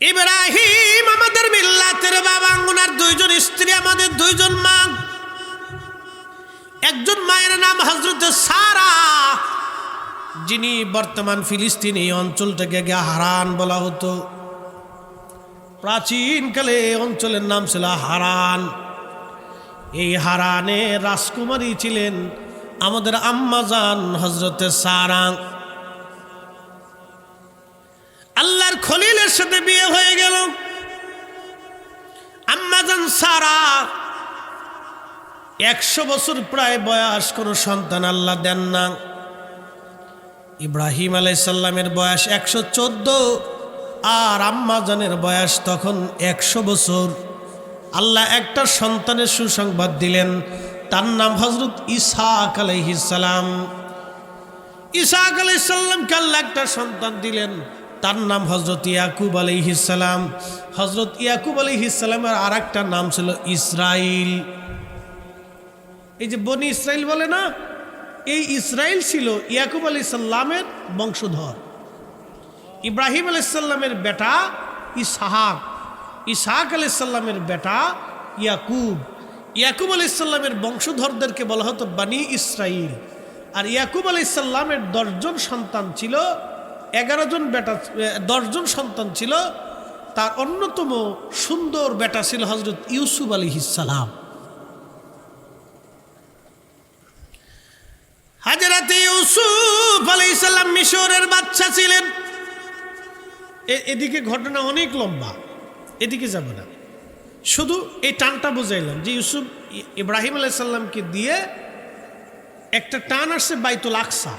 ইব্রাহিম আমাদের মিল্লাতের বাবা ওনার দুইজন স্ত্রী, আমাদের দুইজন মা। একজন মায়ের নাম হজরত সারা, যিনি বর্তমান ফিলিস্তিন এই অঞ্চলটাকে আগে হারান বলা হতো। প্রাচীনকালে অঞ্চলের নাম ছিল হারান। এই হারানে রাজকুমারী ছিলেন আমাদের আম্মাজান হজরতে সারাং। আল্লাহর খলিলের সাথে বিয়ে হয়ে গেল। আম্মাজান সারা একশো বছর প্রায় বয়স, কোনো সন্তান আল্লাহ দেন না। ইব্রাহিম আলাইসাল্লামের বয়স একশো চোদ্দ, আর আম্মাজানের বয়স তখন একশো বছর। আল্লাহ একটা সন্তানের সুসংবাদ দিলেন, তার নাম হজরত ইসাক আলাইহিসালাম ইসাক আলাইসাল্লামকে আল্লাহ একটা সন্তান দিলেন। তার নাম হজরত ইয়াকুব আলাইহিসালাম হজরত ইয়াকুব আলাইহিসালামের আর একটা নাম ছিল ইসরাইল। এই যে বনি ইসরাইল বলে না, এই ইসরাইল ছিল ইয়াকুব আলি সাল্লামের বংশধর। ইব্রাহিম আলাইসাল্লামের বেটা ইসাহাক ইসাহাক আলাইসাল্লামের বেটা ইয়াকুব। ইয়াকুব আলাইসাল্লামের বংশধরদেরকে বলা হতো বানি ইসরাইল। আর ইয়াকুব আলাইসাল্লামের দশজন সন্তান ছিল এগারো জন বেটা দশজন সন্তান ছিল। তার অন্যতম সুন্দর বেটা ছিল হজরত ইউসুফ আলিহিসাল্লাম হাজরাতে ইউসুফ আলাইসাল্লাম মিশরের বাচ্চা ছিলেন। এদিকে ঘটনা অনেক লম্বা, এদিকে যাব না। শুধু এই টানটা বুঝাইলাম যে ইউসুফ ইব্রাহিম আলাইসাল্লামকে দিয়ে একটা টান আসছে বাইতুল আকসা।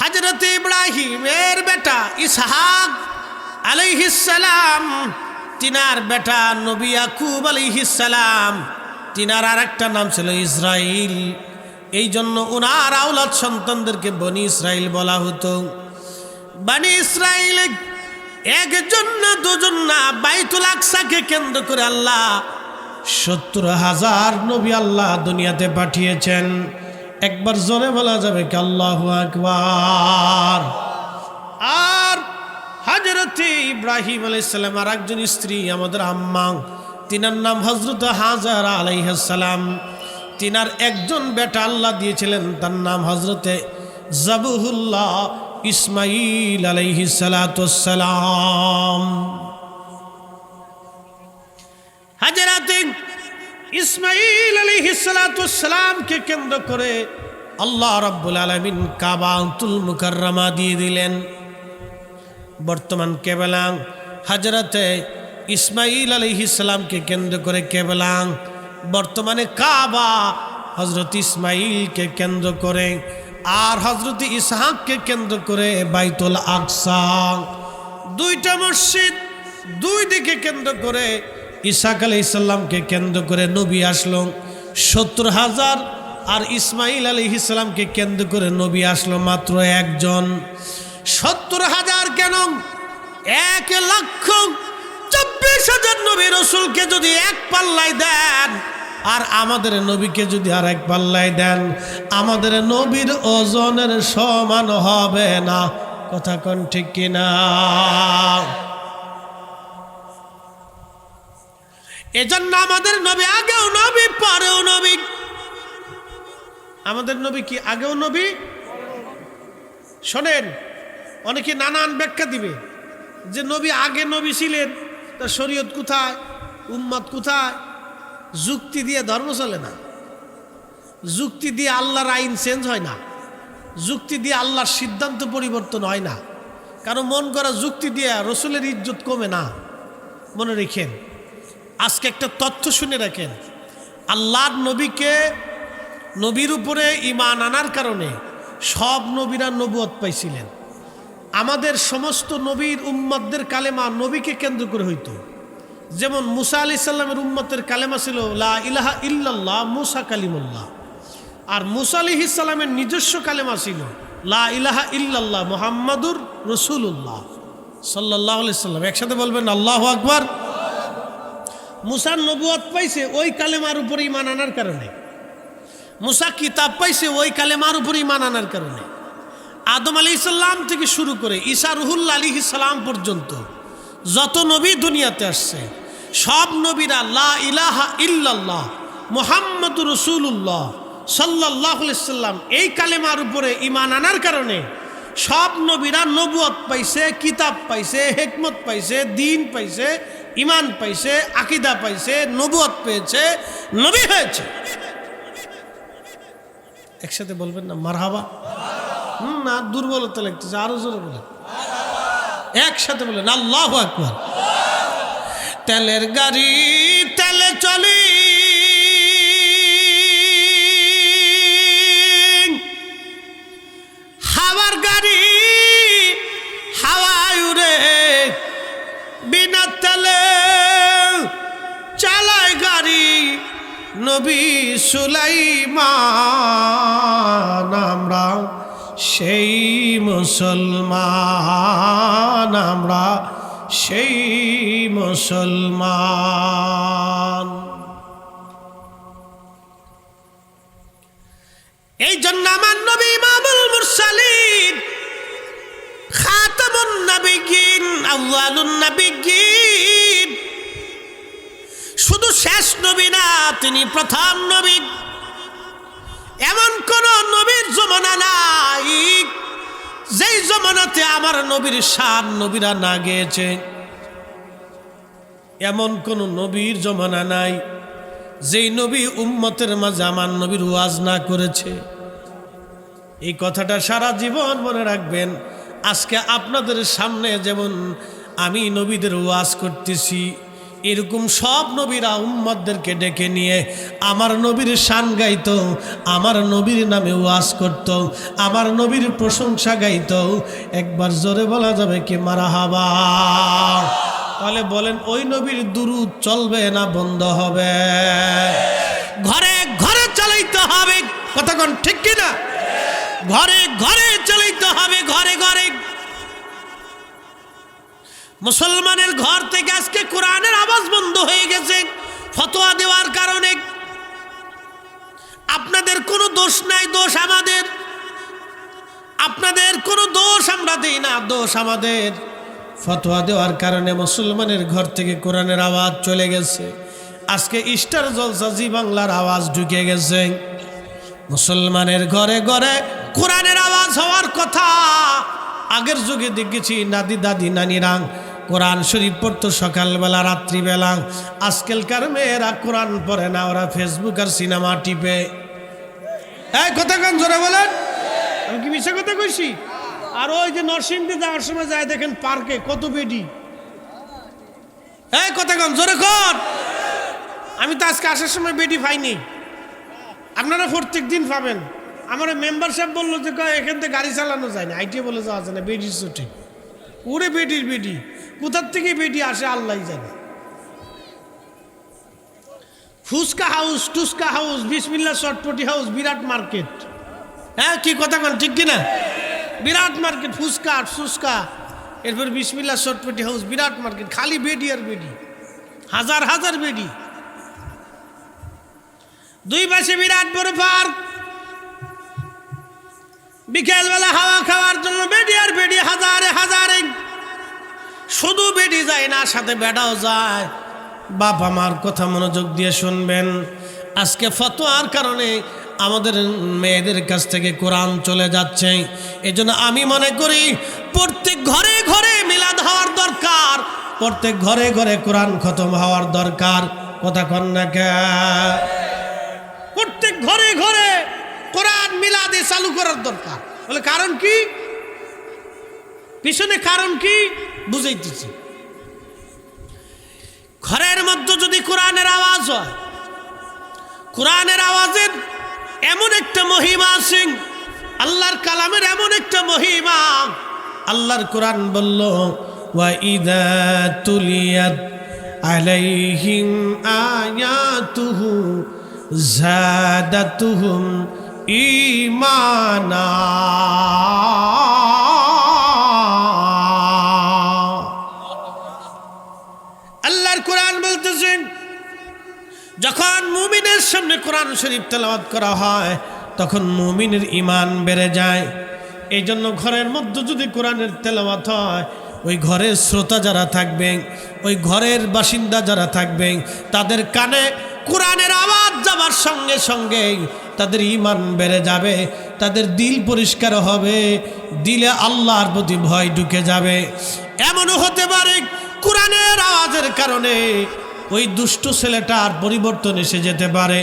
হাজরতে ইব্রাহিমের বেটা ইসহাক আলাইহিসালাম তিনার বেটা নবী ইয়াকুব আলাইহিসালাম তিনার আর একটা নাম ছিল ইসরাইল। এই জন্য ওনার আওলাদ সন্তানদেরকে বনি ইসরাইল বলা হতো। বানি ইসরাইল একজন না দুজন না বাইতুল আকসাকে কেন্দ্র করে আল্লাহ সত্তর হাজার নবী আল্লাহ দুনিয়াতে পাঠিয়েছেন। একবার জোরে বলা যাবে আল্লাহ আকবার। আর হাজরতে ইব্রাহিম আলাইসাল্লাম আর একজন স্ত্রী, আমাদের আম্মা, তিনার নাম হজরত হাজার আলাইহাসালাম তিনার একজন বেটা আল্লাহ দিয়েছিলেন, তার নাম হজরতে জাবুহুল্লাহ ইসমাইল আলাইহি সালাম। হাজারাতে ইসমাইল আলাইহি সালামকে কেন্দ্র করে আল্লাহ রাব্বুল আলামিন কাবাতুল মুকাররমা দিয়ে দিলেন। বর্তমান কেবলাং হাজরাতে ইসমাইল আলাইহি সালামকে কেন্দ্র করে কেবলাং বর্তমানে কাবা হজরত ইসমাইলকে কেন্দ্র করে আর হজরত ইসহাককে কেন্দ্র করে বাইতুল আকসা। দুইটা মসজিদ দুই দিকে কেন্দ্র করে ইসাক আলি ইসাল্লামকে কেন্দ্র করে নবী আসলো সত্তর হাজার আর ইসমাইল আলি ইসলামকে কেন্দ্র করে নবী আসলো মাত্র একজন। সত্তর হাজার কেন? এক লক্ষ চব্বিশ হাজার নবী রসুলকে যদি এক পাল্লায় দেন, আর আমাদের নবীকে যদি আর এক পাল্লায় দেন, আমাদের নবীর ওজনের সমান হবে না। কথা কোন ঠিক কিনা? এজন্য আমাদের নবী আগেও নবী, পরেও নবী। আমাদের নবী কি আগেও নবী? শোনেন, অনেকে নানান ব্যাখ্যা দিবে। যে নবী আগে নবী ছিলেন, তা শরীয়ত কোথায়, উম্মত কোথায়? যুক্তি দিয়ে ধর্ম চলে না। যুক্তি দিয়ে আল্লাহর আইন চেঞ্জ হয় না। যুক্তি দিয়ে আল্লাহর সিদ্ধান্ত পরিবর্তন হয় না। কারণ মন করা যুক্তি দিয়ে রসুলের ইজ্জত কমে না। মনে রেখেন আজকে একটা তথ্য শুনে রাখেন। আল্লাহর নবীকে নবীর উপরে ইমান আনার কারণে সব নবীরা নবুয়ত পাইছিলেন। আমাদের সমস্ত নবীর উম্মতদের কালেমা নবীকে কেন্দ্র করে হইতো। যেমন মুসা আলি সাল্লামের উম্মতের কালেমা ছিল, লা ইলাহা ইল্লাল্লাহ, মুসা কালিমুল্লাহ। আর মুসা আলি ইসাল্লামের নিজস্ব কালেমা ছিল, লা ইলাহা ইল্লাল্লাহ, মোহাম্মদুর রসুল্লাহ সাল্লাহ সাল্লাম। একসাথে বলবেন, আল্লাহ আকবার। মুসার নবুয়ত পাইছে, ওই কালেমার উপরে ইমান আনার কারণে। মুসা কিতাব পাইছে, ওই কালেমার উপরে ইমান আনার কারণে। আদম আলি ইসাল্লাম থেকে শুরু করে ঈসা রুহুল্লা আলী ইসালাম পর্যন্ত যত নবী দুনিয়াতে আসছে, সব নবীরা লা ইলাহা ইল্লাল্লাহ মোহাম্মদ রসুল্লাহ সাল্লাহ সাল্লাম এই কালেমার উপরে ইমান আনার কারণে সব নবীরা নবুয়ত পাইছে, কিতাব পাইছে, হেকমত পাইছে, দিন পাইছে ইমান পাইছে, আকিদা পাইছে, নবুয়ত পেয়েছে, নবী হয়েছে। একসাথে বলবেন না, মারহাবা? হুম, না, দুর্বলতা লাগতেছে, আরও জোরে বলেন। একসাথে বলেন, আল্লাহ আকবর। তেলের গাড়ি তেলে চলি নবী সুলাইমান, আমরা সেই মুসলমান, আমরা সেই মুসলমান। এই জন্য আমার নবী ইমামুল মুরসালিন, খাতামুন নাবিগিন, আউয়ালুন নাবিগিন শুধু শেষ নবী না, তিনি প্রথম নবী। এমন কোন নবীর জমানা নাই, যেই জমানাতে আমার নবীর শান নবীরা না গিয়েছে। এমন কোন নবীর জমানা নাই, যেই নবী উম্মতের মাঝে আমার নবীর ওয়াজ না করেছে। এই কথাটা সারা জীবন মনে রাখবেন, আজকে আপনাদের সামনে যেমন আমি নবীদের ওয়াজ করতেছি এরকম সব নবীরা উম্মদদেরকে ডেকে নিয়ে আমার নবীর শান গাইত, আমার নবীর নামে ওয়াজ করত, আমার নবীর প্রশংসা গাইত। একবার জোরে বলা যাবে কি মারা হাবা তাহলে বলেন, ওই নবীর দুরুদ চলবে না, বন্ধ হবে। ঘরে ঘরে চালাইতে হবে। কতক্ষণ ঠিক কিনা? ঘরে ঘরে চালাইতে হবে, ঘরে ঘরে মুসলমানের ঘর থেকে আজকে কোরআনের আওয়াজ বন্ধ হয়ে গেছে, ফতোয়া দেওয়ার কারণে। আপনাদের কোনো দোষ নাই, দোষ আমাদের। আপনাদের কোনো দোষ আমরা দিই না, দোষ আমাদের। ফতোয়া দেওয়ার কারণে মুসলমানের ঘর থেকে কোরআনের আওয়াজ চলে গেছে। আজকে ইস্টার জলসা জি বাংলার আওয়াজ ঢুকে গেছে। মুসলমানের ঘরে ঘরে কোরআনের আওয়াজ হওয়ার কথা। আগের যুগে দেখেছি নাদি দাদি নানিরাং কোরআন শরীফ পড়তো সকালবেলা, রাত্রিবেলা। আজকালকার মেয়েরা কোরআন পড়ে না, ওরা ফেসবুক আর সিনেমা টিপে। এই, কথা কান, জোরে বলেন। আমি কি মিশে কথা কইছি? আর ওই যে নরসিংদী যাওয়ার সময় যায়, দেখেন পার্কে কত বেডি। এই, কথা কান, জোরে কর আমি তো আজকে আসার সময় বেডি পাইনি। আপনারা প্রত্যেক দিন পাবেন। আমার মেম্বার সাহেব বলল যে এখান থেকে গাড়ি চালানো যায় না। আইটিএ বলে যাওয়া যায় না বেডির ছুটে। উড়ে বেডির বেডি। কোথার থেকে বেডি আসে, আল্লাহ জানে। ফুচকা হাউস টুসকা হাউস বিসমিল্লা চটপটি হাউস, বিরাট মার্কেট। হ্যাঁ কি কথা কন, ঠিক কিনা? বিরাট মার্কেট, ফুচকা ফুচকা এরপর বিসমিল্লা চটপটি হাউস, বিরাট মার্কেট, খালি বেডি আর বেডি হাজার হাজার বেডি দুই পাশে বিরাট বড় পার্ক। বিকেলবেলা হাওয়া খাওয়ার জন্য বেডি আর বেডি হাজারে হাজারে শুধু বেডি যায় না, সাথে বেডাও যায়। বাপ আমার কথা মনোযোগ দিয়ে শুনবেন। আজকে ফতোয়ার কারণে আমাদের মেয়েদের কাছ থেকে কোরআন চলে যাচ্ছে। এজন্য আমি মনে করি, প্রত্যেক ঘরে ঘরে মিলাদ হওয়ার দরকার। প্রত্যেক ঘরে ঘরে কোরআন খতম হওয়ার দরকার। কথা কন না প্রত্যেক ঘরে ঘরে কোরআন মিলাদে চালু করার দরকার। বলে কারণ কি? পিছনে কারণ কি? বুঝাইতেছি। ঘরের মধ্যে যদি কোরআনের আওয়াজ হয়, কোরআনের আওয়াজের এমন একটা মহিমা সিং আল্লাহর কালামের এমন একটা মহিমা, আল্লাহর কোরআন বলল, ওয়াইদা ঈমানা। কোরআন বলতেছেন যখন মুমিনের সামনে কোরআন শরীফ তেলাওয়াত করা হয়, তখন মুমিনের ইমান বেড়ে যায়। এই জন্য ঘরের মধ্যে যদি কোরআনের তেলাওয়াত হয়, ওই ঘরের শ্রোতা যারা থাকবে ওই ঘরের বাসিন্দা যারা থাকবে তাদের কানে কোরআনের আওয়াজ যাবার সঙ্গে সঙ্গে তাদের ইমান বেড়ে যাবে, তাদের দিল পরিষ্কার হবে, দিলে আল্লাহর প্রতি ভয় ঢুকে যাবে। এমনও হতে পারে কোরআনের আওয়াজের কারণে ওই দুষ্ট ছেলেটার পরিবর্তন এসে যেতে পারে।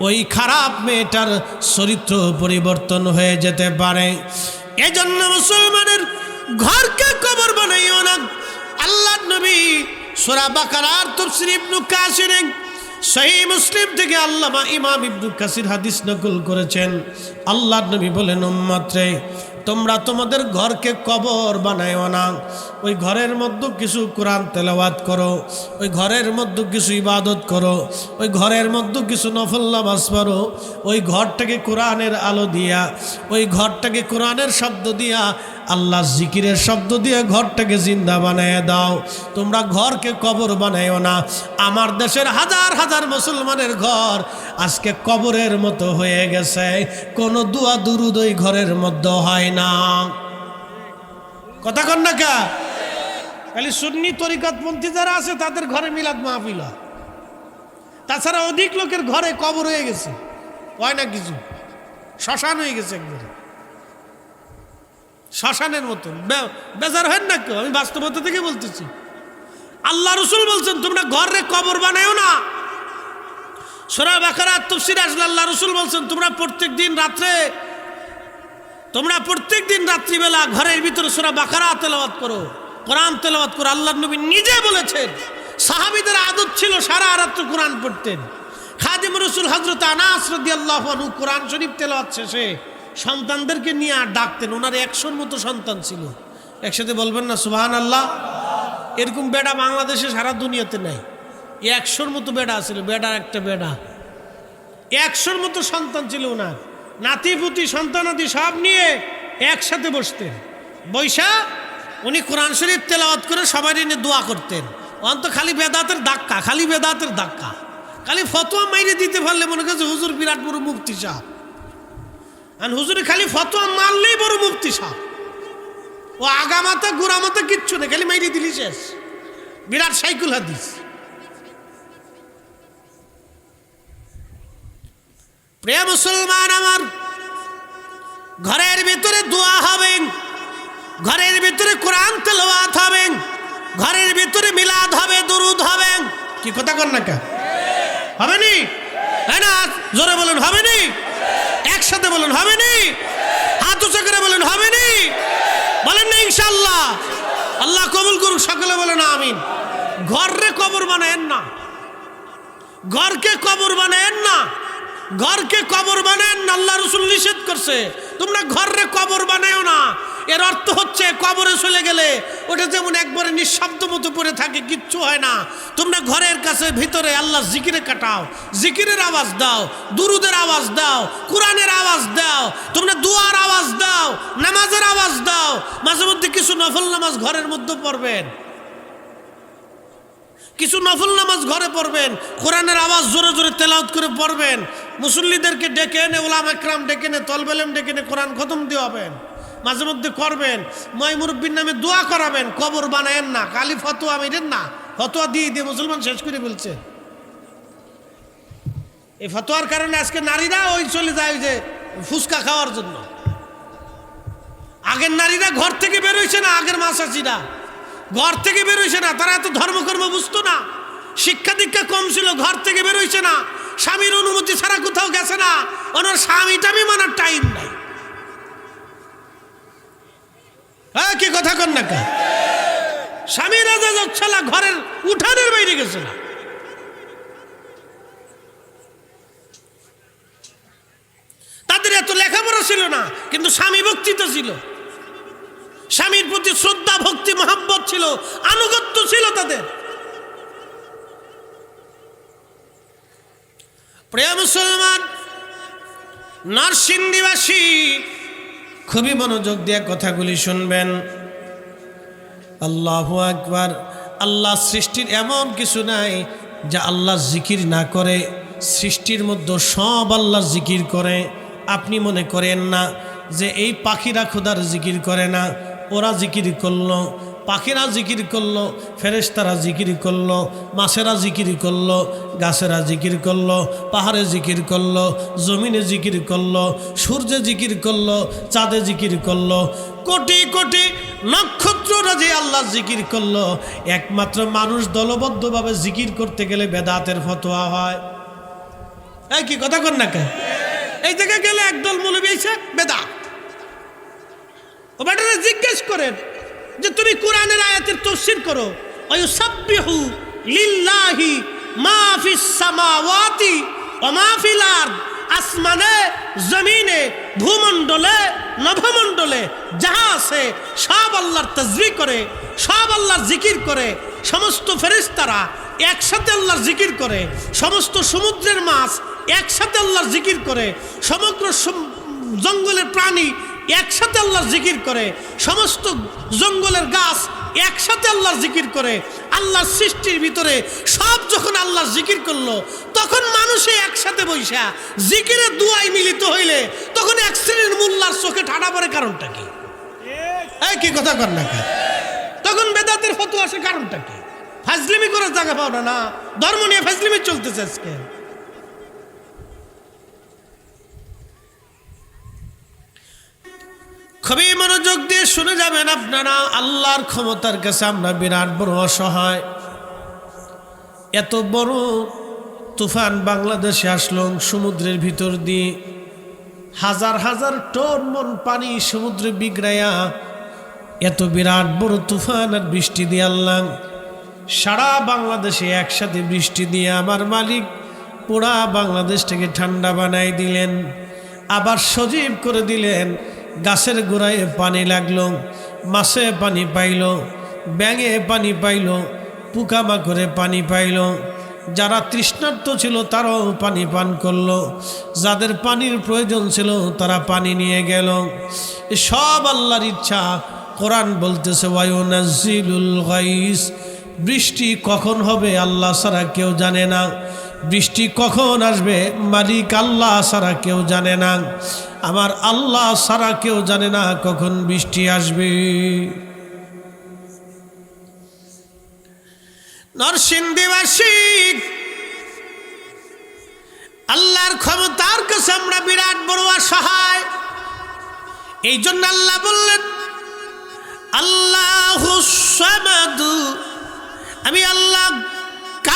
ওই খারাপ মেয়েটার চরিত্র পরিবর্তন হয়ে যেতে পারে। এজন্য মুসলমানের ঘরকে কবর বানাইও না। আল্লাহ নবী সোরা বাকারার তফসির ইবনু কাসির সহি মুসলিম থেকে আল্লামা ইমাম ইবনু কাসির হাদিস নকল করেছেন। আল্লাহ নবী বলেন উম্মাত্রে তোমরা তোমাদের ঘরকে কবর বানায়ও না। ওই ঘরের মধ্যে কিছু কোরআন তেলাওয়াত করো, ওই ঘরের মধ্যে কিছু ইবাদত করো, ওই ঘরের মধ্যে কিছু নফল নামাজ ওই ঘরটাকে কোরআনের আলো দিয়া, ওই ঘরটাকে কোরআনের শব্দ দিয়া আল্লাহ জিকিরের শব্দ দিয়ে ঘরটাকে জিন্দা বানায় দাও। তোমরা ঘরকে কবর বানায়ও না। আমার দেশের হাজার হাজার মুসলমানের ঘর আজকে কবরের মতো হয়ে গেছে। কোনো দুয়া দুরুদ ওই ঘরের মধ্যে হয় না। কথা কন না কা। খালি সুন্নি তরিকতপন্থী যারা আছে, তাদের ঘরে মিলাদ মাহফিল হয়। তাছাড়া অধিক লোকের ঘরে কবর হয়ে গেছে। হয় না কিছু? শ্মশান হয়ে গেছে একবারে। শ্মশানের মতন। বেজার হয় না কেউ? আমি বাস্তবতা থেকে বলতেছি। আল্লাহ রসুল বলছেন, তোমরা ঘরে কবর বানায়ও না। সোরা বাকারা তফসির আসলে আল্লাহ রসুল বলছেন, তোমরা প্রত্যেক দিন রাত্রে তোমরা প্রত্যেক দিন রাত্রিবেলা ঘরের ভিতরে সোরা বাকারা তেলাওয়াত করো, কোরআন তেলাওয়াত করো আল্লাহ নবী নিজে বলেছেন, সাহাবিদের আদত ছিল সারা রাত্র কোরআন পড়তেন। খাদিম রসুল হজরত আনাস রদি কোরআন শরীফ তেলাওয়াত শেষে সন্তানদেরকে নিয়ে আর ডাকতেন, ওনার একশোর মতো সন্তান ছিল। একসাথে বলবেন না সুবাহান আল্লাহ এরকম বেডা বাংলাদেশে সারা দুনিয়াতে নেই। একশোর মতো বেডা ছিল, বেডার একটা বেডা। একশোর মতো সন্তান ছিল ওনার। নাতি, পুতি সন্তানাদি সব নিয়ে একসাথে বসতেন। বৈশা উনি কোরআন শরীফ তেলাওয়াত করে সবাই নিয়ে দোয়া করতেন। অন্ত খালি বেদাতের ধাক্কা, খালি বেদাতের ধাক্কা। খালি ফতোয়া মাইরে দিতে পারলে মনে করছে হুজুর বিরাট বড় মুক্তি সাহ আর হুজুরে খালি ফতোয়া মারলেই বড় মুক্তি সাহ ও আগামাতা গুড়ামাতা কিচ্ছু নেই, খালি মাইরে দিলি শেষ। বিরাট সাইকুল হাদিস। প্রিয় মুসলমান আমার, ঘরের ভিতরে দোয়া হবে, ঘরের ভিতরে কোরআন তেলাওয়াত হবে, ঘরের ভিতরে মিলাদ হবে, দরুদ হবে। কি কথা কর না হবে নি? তাই না, জোরে বলুন, হবে নি? একসাথে বলুন, হবে নি? হাত উঁচু করে বলুন, হবে নি? বলেন না ইনশাল্লাহ আল্লাহ কবুল করুক, সকলে বলেন আমিন। ঘরে কবর বানায়েন না। ঘরকে কবর বানায়েন না। ঘরকে কবর বানান, আল্লাহ রসুল নিষেধ করছে। তোমরা ঘরে কবর বানায়ও না। এর অর্থ হচ্ছে কবরে চলে গেলে ওটা যেমন একবারে নিঃশব্দ মতো পড়ে থাকে, কিচ্ছু হয় না। তোমরা ঘরের কাছে ভিতরে আল্লাহ জিকিরে কাটাও, জিকিরের আওয়াজ দাও, দুরুদের আওয়াজ দাও, কোরআনের আওয়াজ দাও, তোমরা দুয়ার আওয়াজ দাও, নামাজের আওয়াজ দাও, মাঝে মধ্যে কিছু নফল নামাজ ঘরের মধ্যে পড়বেন। কিছু নফল নামাজ ঘরে পড়বেন, কোরআনের আওয়াজ জোরে জোরে তেলাউত করে পড়বেন। মুসল্লিদেরকে ডেকে এনে ওলাম একরাম ডেকে এনে তলবেলেম ডেকে এনে কোরআন খতম দিয়ে হবেন মাঝে মধ্যে করবেন ময় মুরব্বীর নামে দোয়া করাবেন, কবর বানায়েন না কালি ফতোয়া মেরেন না, ফতোয়া দিয়ে দিয়ে মুসলমান শেষ করে ফেলছে। এই ফতোয়ার কারণে আজকে নারীরা ওই চলে যায় যে ফুচকা খাওয়ার জন্য। আগের নারীরা ঘর থেকে বেরোইছে না, আগের মাসাচিরা ঘর থেকে বেরোইছে না, তারা এত ধর্মকর্ম বুঝতো না। শিক্ষা দীক্ষা কম ছিল, ঘর থেকে বেরোইছে না। স্বামীর অনুমতি ছাড়া কোথাও গেছে না। ওনার স্বামী টামি মানার টাইম নাই। হ্যাঁ কি কথা কন না? স্বামী রাজা যাচ্ছে না, ঘরের উঠানের বাইরে গেছে না। তাদের এত লেখাপড়া ছিল না, কিন্তু স্বামী বক্তৃতা ছিল। স্বামীর প্রতি শ্রদ্ধা, ভক্তি, মহাব্বত ছিল, আনুগত্য ছিল তাদের। প্রিয় মুসলমান, নরসিংদীবাসী খুবই মনোযোগ দিয়ে কথাগুলি শুনবেন। আল্লাহ একবার আল্লাহ সৃষ্টির এমন কিছু নাই যা আল্লাহ জিকির না করে। সৃষ্টির মধ্যে সব আল্লাহ জিকির করে। আপনি মনে করেন না যে এই পাখিরা খোদার জিকির করে না ওরা জিকির করল, পাখিরা জিকির করল ফেরেস্তারা জিকির করল, মাছেরা জিকির করল, গাছেরা জিকির করল, পাহাড়ে জিকির করল, জমিনে জিকির করল, সূর্যে জিকির করল, চাঁদে জিকির করল। কোটি কোটি নক্ষত্ররা যে আল্লাহ জিকির করল। একমাত্র মানুষ দলবদ্ধভাবে জিকির করতে গেলে বেদাতের ফতোয়া হয়। এই কি, কথা কর না কে এই জায়গায় গেলে একদল এসে বেদা ও বেটারে জিজ্ঞেস করেন যে তুমি কোরআনের আয়াতের তফসির করো। অয়ুসাব্বিহু লিল্লাহি মা ফিস সামাওয়াতি ওয়া মা ফিল আরদ, আসমানে, জমিনে, ভূমণ্ডলে, নভমণ্ডলে যাহা আছে সব আল্লাহর তসবি করে, সব আল্লাহর জিকির করে, সমস্ত ফেরেশতারা একসাথে আল্লাহর জিকির করে, সমস্ত সমুদ্রের মাছ একসাথে আল্লাহর জিকির করে, সমগ্র জঙ্গলের প্রাণী একসাথে আল্লাহর জিকির করে, সমস্ত জঙ্গলের গাছ একসাথে আল্লাহর জিকির করে, আল্লাহর সৃষ্টির ভিতরে সব যখন আল্লাহর জিকির করল, তখন মানুষে একসাথে বৈশা, জিকিরে দুয়াই মিলিত হইলে তখন এক শ্রেণির মোল্লার চোখে ঠাডা পড়ে কারণটা কি? কি কথা কর না তখন বেদাতের ফটো আসে কারণটা কি? ফাজলিমি করে জায়গা পাও না? ধর্ম নিয়ে ফাজলিমি চলতেছে আজকে। খুবই মনোযোগ দিয়ে শুনে যাবেন আপনারা, আল্লাহর ক্ষমতার কাছে আমরা বিরাট বড় অসহায়। এত বড় তুফান বাংলাদেশে আসলো, সমুদ্রের ভিতর দিয়ে। হাজার হাজার টন মন পানি সমুদ্রে বিগড়াইয়া এত বিরাট বড় তুফান আর বৃষ্টি দিয়ে আল্লাহ। সারা বাংলাদেশে একসাথে বৃষ্টি দিয়ে আমার মালিক পুরা বাংলাদেশটাকে ঠান্ডা বানাই দিলেন, আবার সজীব করে দিলেন। গাছের গোড়ায় পানি লাগল, মাছে পানি পাইল, ব্যাঙে পানি পাইল, পোকামাকড়ে পানি পাইল। যারা তৃষ্ণার্ত ছিল তারাও পানি পান করল। যাদের পানির প্রয়োজন ছিল তারা পানি নিয়ে গেল। সব আল্লাহর ইচ্ছা, কোরআন বলতেছে ওয়ায়ুনাজিলুল গাইস বৃষ্টি কখন হবে আল্লাহ ছাড়া কেউ জানে না। বৃষ্টি কখন আসবে? মালিক আল্লাহ সারা কেউ জানে না। আমার আল্লাহ সারা কেউ জানে না কখন বৃষ্টি আসবে। নরসিংদীবাসী, আল্লাহর ক্ষমতার কাছে আমরা বিরাট বড় অসহায়। এই জন্য আল্লাহ বললেন, আল্লাহ আমি আল্লাহ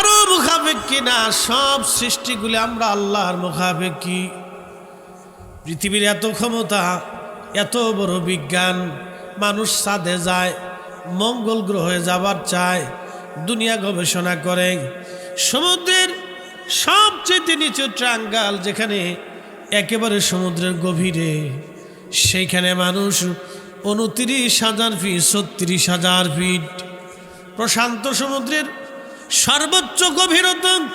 কারও মুখাপেক্ষি না, সব সৃষ্টিগুলি আমরা আল্লাহর মুখাপেক্ষি। পৃথিবীর এত ক্ষমতা, এত বড় বিজ্ঞান, মানুষ সাদে যায়, মঙ্গল গ্রহে যাবার চায়, দুনিয়া গবেষণা করে। সমুদ্রের সবচেয়ে নিচু ট্রাঙ্গাল যেখানে একেবারে সমুদ্রের গভীরে, সেইখানে মানুষ উনত্রিশ হাজার ফিট ছত্রিশ হাজার ফিট প্রশান্ত সমুদ্রের সর্বোচ্চ গভীরতা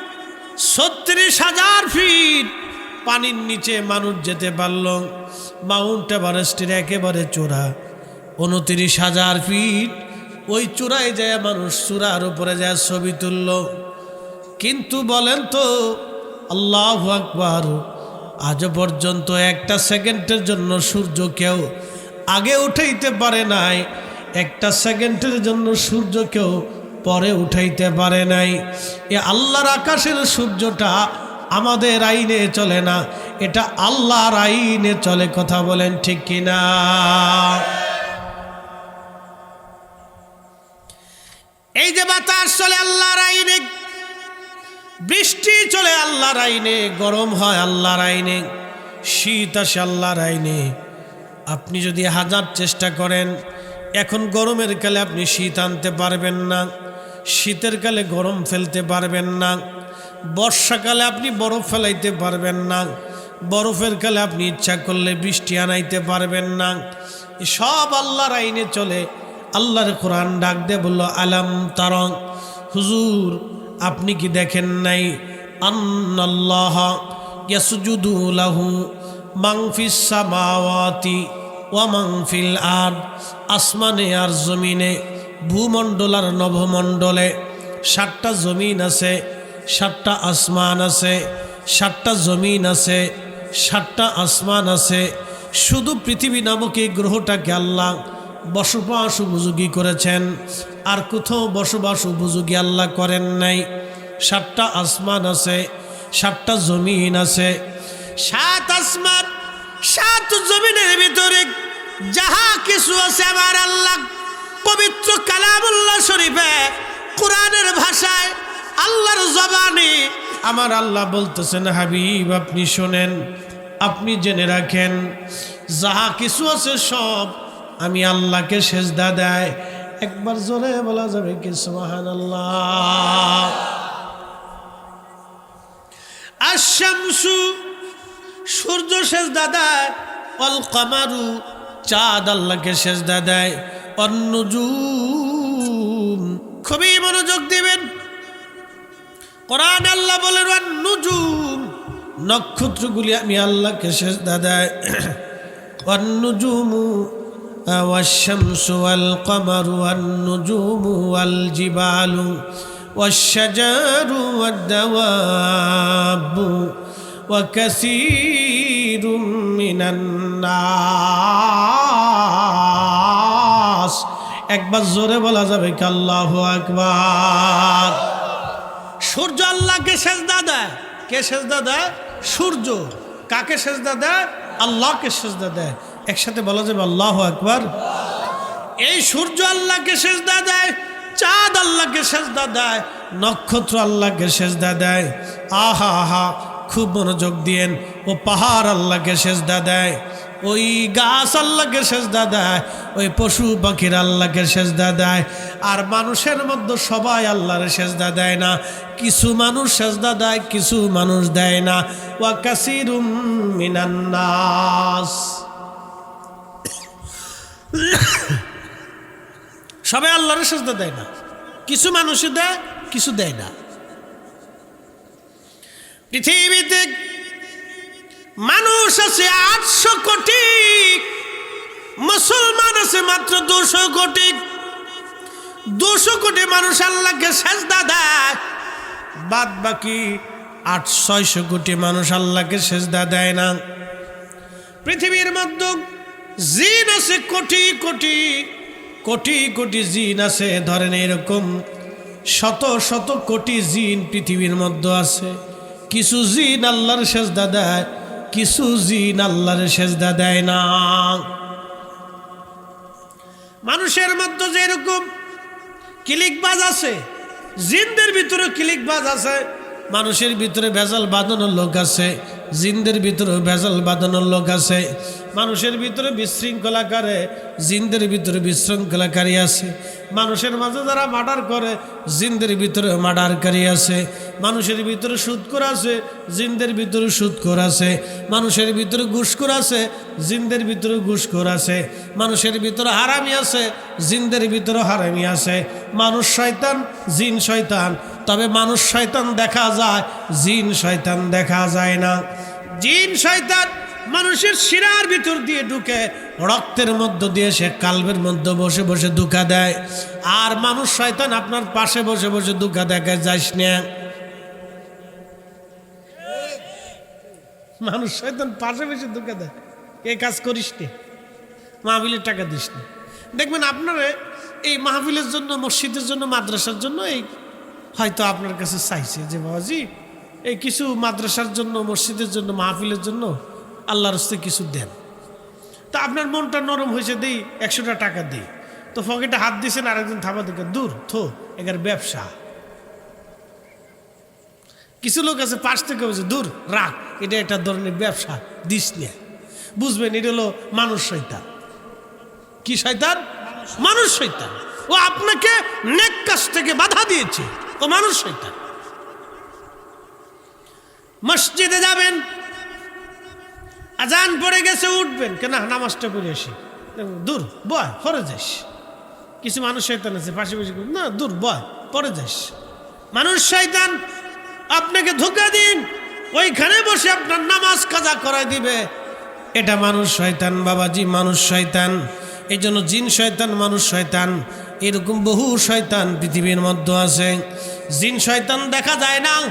ছত্রিশ হাজার ফিট। পানির নিচে মানুষ যেতে পারল। মাউন্ট এভারেস্টের একেবারে চূড়া। উনত্রিশ হাজার ফিট। ওই চূড়ায় যায় মানুষ, চূড়ার উপরে যায় ছবি তুলল। কিন্তু বলেন তো, আল্লাহ আকবার, আজ পর্যন্ত একটা সেকেন্ডের জন্য সূর্য কেউ আগে উঠাইতে পারে নাই। একটা সেকেন্ডের জন্য সূর্য কেউ পরে উঠাইতে পারে নাই। এ আল্লাহর আকাশের সূর্যটা আমাদের আইনে চলে না। এটা আল্লাহর আইনে চলে, কথা বলেন ঠিক কিনা? এই যে বাতাস চলে আল্লাহর আইনে, বৃষ্টি চলে আল্লাহর আইনে, গরম হয় আল্লাহর আইনে, শীত আসে আল্লাহর আইনে। আপনি যদি হাজার চেষ্টা করেন, এখন গরমের কালে আপনি শীত আনতে পারবেন না। শীতের কালে গরম ফেলতে পারবেন না, বর্ষাকালে আপনি বরফ ফেলাইতে পারবেন না, বরফের কালে আপনি ইচ্ছা করলে বৃষ্টি আনাইতে পারবেন না। সব আল্লাহর আইনে চলে। আল্লাহর কোরআন ডাক দে বলল, আলাম তারং, হুজুর, আপনি কি দেখেন নাই? আন্নাল্লাহ লাহু ফিস সামাওয়াতি ওয়া মান ফিল আরদ, আসমানে আর জমিনে ভূমণ্ডল আর নভমণ্ডলে সাতটা জমিন আছে, সাতটা আসমান আছে, সাতটা জমিন আছে, সাতটা আসমান আছে। শুধু পৃথিবী নামক এই গ্রহটাকে আল্লাহ বসবাস উপযোগী করেছেন। আর কোথাও বসবাস উপযোগী আল্লাহ করেন নাই। সাতটা আসমান আছে, সাতটা জমিন আছে। সাত আসমান, সাত জমিনের ভিতরে যাহা কিছু আছে আমার আল্লাহ পবিত্র কালামুল্লাহ শরীফে কোরআনের ভাষায় আল্লাহর জবানে আমার আল্লাহ বলতেছেন, হাবিব, আপনি শোনেন, আপনি জেনে রাখেন, যাহা কিছু আছে সব আমি আল্লাহকে সেজদা দেয়। একবার জোরে বলা যাবে কি সুবাহান আল্লাহ আশামসু সূর্য সেজদা দেয় অল কামারু চাঁদ আল্লাহকে সেজদা দেয়। অন্নজুম খুবই মনোযোগ দিবেন কোরআন আল্লাহ বলেন নুজুম নক্ষত্রগুলি আমি আল্লাহকে সেজদা দেয় অন্নজুমু والشمس والقمر والنجوم والجبال والشجر والدواب وكثير من الناس একবার জোরে বলা যাবে কি আল্লাহ আকবার। সূর্য আল্লাহকে সেজদা দেয়। কে সেজদা দেয়? সূর্য। কাকে সেজদা দেয়? আল্লাহকে সেজদা দেয়। একসাথে বলা যাবে আল্লাহ আকবার। এই সূর্য আল্লাহকে সেজদা দেয়, চাঁদ আল্লাহকে সেজদা দেয়, নক্ষত্র আল্লাহকে সেজদা দেয়। আহা আহা, খুব মনোযোগ দিয়েন। ও পাহাড় আল্লাহকে সেজদা দেয়। ওই গাছ আল্লাহকে সেজদা দেয়, ওই পশু পাখির আল্লাহকে সেজদা দেয়, আর মানুষের মধ্যে সবাই আল্লাহর সেজদা দেয় না। কিছু মানুষ সেজদা দেয়, কিছু মানুষ দেয় না। ওয়া কাসিরুম মিনান্নাস সবাই আল্লাহর সেজদা দেয় না। কিছু মানুষ দেয়, কিছু দেয় না। পৃথিবীতে মানুষ আছে আটশো কোটি, মুসলমান আছে মাত্র দুশো কোটি। দুশো কোটি মানুষ আল্লাহকে সেজদা দেয় বাদ বাকি আট ছয়শো কোটি মানুষ আল্লাহকে সেজদা দেয় না। পৃথিবীর মধ্যে জিন আছে কোটি কোটি কোটি কোটি জিন আছে, ধরেন এরকম শত শত কোটি জিন পৃথিবীর মধ্যে আছে। কিছু জিন আল্লাহর সেজদা দেয় কিছু জিন আল্লাহর সেজদা দেয় না। মানুষের মধ্যে যেরকম কিলিকবাজ আছে, জিনদের ভিতরে কিলিকবাজ আছে, মানুষের ভিতরে ভেজাল বাঁধানোর লোক আছে, জিনদের ভিতরে ভেজাল বাঁধানোর লোক আছে, মানুষের ভিতরে বিশৃঙ্খলা করে জিনদের ভিতরে বিশৃঙ্খলাকারী আছে, মানুষের মাঝে যারা মার্ডার করে, জিনদের ভিতরে মার্ডারকারী আছে মানুষের ভিতরে সুদকর আছে, জিনদের ভিতরে সুদকর আছে। মানুষের ভিতরে ঘুষখোর আছে, জিনদের ভিতরে ঘুষখোর আছে। মানুষের ভিতরে হারামি আছে, জিনদের ভিতরে হারামি আছে। মানুষ শয়তান, জিন শয়তান। তবে মানুষ শয়তান দেখা যায়, জিন শয়তান দেখা যায় না। জিন শয়তান মানুষের শিরার ভিতর দিয়ে ঢুকে, রক্তের মধ্য দিয়ে সে কালবের মধ্যে বসে বসে দুঃখা দেয়। আর মানুষ শয়তান আপনার পাশে বসে বসে দুঃখা দেখায় যাইস না। মানুষ শয়তান পাশে বসে দুঃখা দেয়। এই কাজ করিস নে। মাহফিলের টাকা দিস না। দেখবেন আপনারা এই মাহফিলের জন্য, মসজিদের জন্য, মাদ্রাসার জন্য এই হয়তো আপনার কাছে চাইছে যে, বাবাজি, এই কিছু মাদ্রাসার জন্য, মসজিদের জন্য, মাহফিলের জন্য আল্লাহর হস্তে কিছু দেন। তা আপনার মনটা নরম হয়েছে, দেই, একশোটা টাকা দিই। তো পকেটে হাত দিয়েছেন, আরেকজন থাবা দেখে দূর, থো, এগার ব্যবসা। কিছু লোক আছে পাশ থেকে বলছে, দূর, রাখ। এটা একটা ধরনের ব্যবসা দিস নিয়ে বুঝবেন, এটা হলো মানুষ শৈতান কি শয়তান? মানুষ শৈতান ও আপনাকে নেক কাজ থেকে বাধা দিয়েছে। ও মানুষ শৈতান মসজিদে যাবেন, আজান পড়ে গেছে, উঠবেন। কেন নামাজটা পড়ে আসি। দূর, বয়, পরে যাস। কিছু মানুষ শৈতান আছে, পাশে পাশে না, দূর, বয়, পরে যাস। মানুষ শৈতান আপনাকে ধোকা দিন। ওইখানে বসে আপনার নামাজ কাজা করাই দিবে। এটা মানুষ শয়তান, বাবাজি, মানুষ শয়তান। এই জন্য জিন শয়তান, মানুষ শয়তান। এরকম বহু শয়তান পৃথিবীর মধ্যে আছে। জিন শয়তান দেখা যায় না,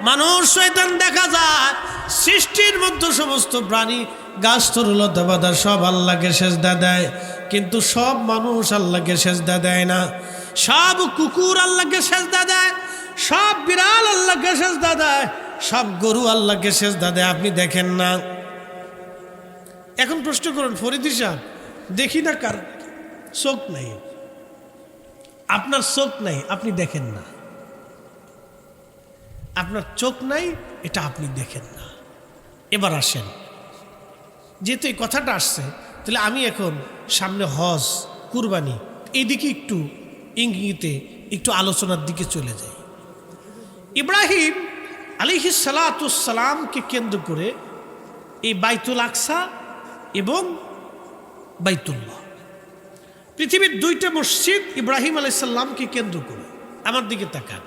মানুষ শয়তান দেখা যায়। সৃষ্টির মধ্যে সমস্ত প্রাণী, গাছ তরুলতা বাদা সব আল্লাহকে সেজদা দেয়। কিন্তু সব মানুষ আল্লাহকে সেজদা দেয় না। সব কুকুর আল্লাহকে সেজদা দেয়। সব বিড়াল আল্লাহকে সেজদা দেয়। সব গরু আল্লাহকে শেষ দেয়, আপনি দেখেন না। এখন প্রশ্ন করুন, ফরিদি সাহেব, দেখি না কার চোখ নাই। আপনার চোখ নাই, আপনি দেখেন না। আপনার চোখ নাই, এটা আপনি দেখেন না। এবার আসেন। যেহেতু এই কথাটা আসছে, তাহলে আমি এখন সামনে হজ, কুরবানি এইদিকে একটু ইঙ্গিতে, একটু আলোচনার দিকে চলে যাই। ইব্রাহিম আলিহি সালাতামকে কেন্দ্র করে এই বাইতুল আকসা এবং বাইতুল্লাহ। পৃথিবীর দুইটা মসজিদ ইব্রাহিম আলাইসাল্লামকে কেন্দ্র করে, আমার দিকে তাকান।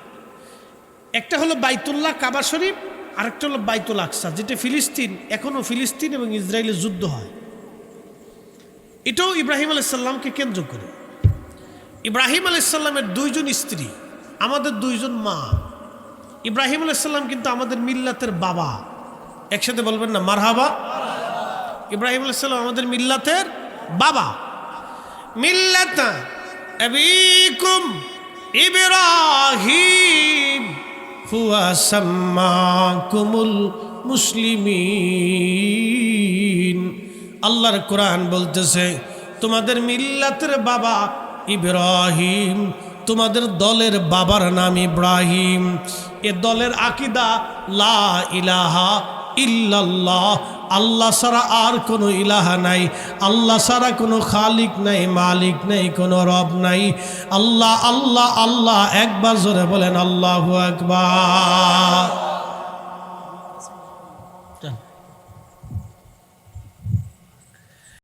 একটা হলো বাইতুল্লাহ কাবা শরীফ, আরেকটা হলো বাইতুল আকসা, যেটা ফিলিস্তিন এখনও ফিলিস্তিন এবং ইসরায়েলের যুদ্ধ হয়। এটাও ইব্রাহিম আলাইসাল্লামকে কেন্দ্র করে। ইব্রাহিম আলাইসাল্লামের দুইজন স্ত্রী, আমাদের দুইজন মা। ইব্রাহিম আলাইসাল্লাম কিন্তু আমাদের মিল্লাতের বাবা। একসাথে বলবেন না, মারহাবা। ইব্রাহিম আলাইসাল্লাম আমাদের মিল্লাতের বাবা। মিল্লাতা আল্লাহর কোরআন বলতেছে, তোমাদের মিল্লাতের বাবা ইব্রাহিম তোমাদের দলের বাবার নাম ইব্রাহিম। এ দলের আকিদা, লা ইলাহা ইল্লাল্লাহ। আল্লাহ ছাড়া আর কোনো ইলাহা নাই। আল্লাহ ছাড়া কোনো খালিক নাই, মালিক নাই, কোনো রব নাই। আল্লাহ আল্লাহ আল্লাহ, একবার জোরে বলেন, আল্লাহ আকবার।